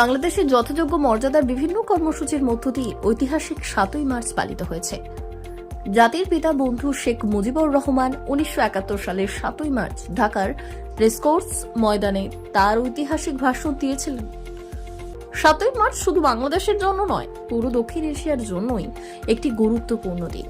বাংলাদেশের যথাযোগ্য মর্যাদার বিভিন্ন কর্মসূচির মধ্য দিয়ে ঐতিহাসিক সাতই মার্চ পালিত হয়েছে। জাতির পিতা বন্ধু শেখ মুজিবুর রহমান উনিশশো একাত্তর সালের সাতই মার্চ ঢাকার রেসকোর্স ময়দানে তার ঐতিহাসিক ভাষণ দিয়েছিলেন। সাতই মার্চ শুধু বাংলাদেশের জন্য নয়, পুরো দক্ষিণ এশিয়ার জন্যই একটি গুরুত্বপূর্ণ দিন।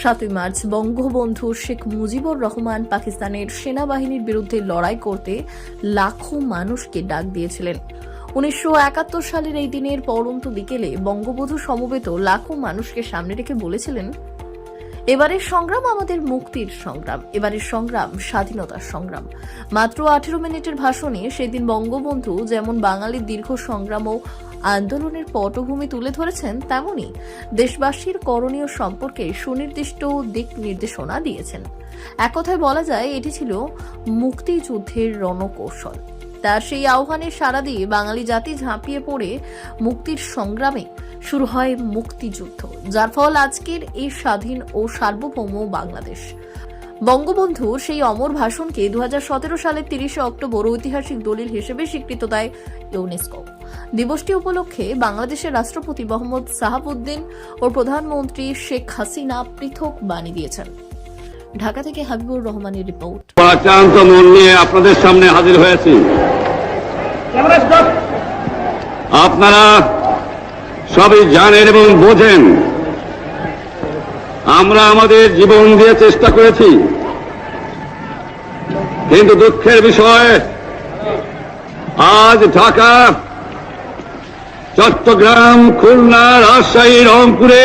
সাতই মার্চ বঙ্গবন্ধু শেখ মুজিবুর রহমান পাকিস্তানের সেনাবাহিনীর বিরুদ্ধে লড়াই করতে লাখো মানুষকে ডাক দিয়েছিলেন। উনিশশো একাত্তর সালের এই দিনের পরন্ত বিকেলে বঙ্গবধূ সমবেত লাখো মানুষকে সামনে রেখে বলেছিলেন, এবারের সংগ্রাম আমাদের মুক্তির সংগ্রাম, এবারের সংগ্রাম স্বাধীনতার সংগ্রাম। মাত্র আঠেরো মিনিটের ভাষণে সেদিন বঙ্গবন্ধু যেমন বাঙালির দীর্ঘ সংগ্রাম ও আন্দোলনের পটভূমি তুলে ধরেছেন, তেমনি দেশবাসীর করণীয় সম্পর্কে সুনির্দিষ্ট দিক নির্দেশনা দিয়েছেন। এক কথায় বলা যায়, এটি ছিল মুক্তিযুদ্ধের রণকৌশল। তার সেই আহ্বানে সাড়া দিয়ে বাঙালি জাতি ঝাঁপিয়ে পড়ে মুক্তির সংগ্রামে। শুরু হয় মুক্তিযুদ্ধ, যার ফল আজকের এই স্বাধীন ও সার্বভৌম বাংলাদেশ। বঙ্গবন্ধুর সেই অমর ভাষণকে দু হাজার সতেরো সালের তিরিশে অক্টোবর ঐতিহাসিক দলিল হিসেবে স্বীকৃত দেয় ইউনেস্কো। দিবসটি উপলক্ষে বাংলাদেশের রাষ্ট্রপতি মোহাম্মদ সাহাবুদ্দিন ও প্রধানমন্ত্রী শেখ হাসিনা পৃথক বাণী দিয়েছেন। ঢাকা থেকে হাবিবুর রহমানের রিপোর্ট। আক্রান্ত মন নিয়ে আপনাদের সামনে হাজির হয়েছি। আপনারা সবই জানেন এবং বোঝেন। আমরা আমাদের জীবন দিয়ে চেষ্টা করেছি। কিন্তু দুঃখের বিষয়, আজ ঢাকা, চট্টগ্রাম, খুলনা, রাজশাহী, রংপুরে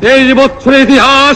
내일부터 트레이드야!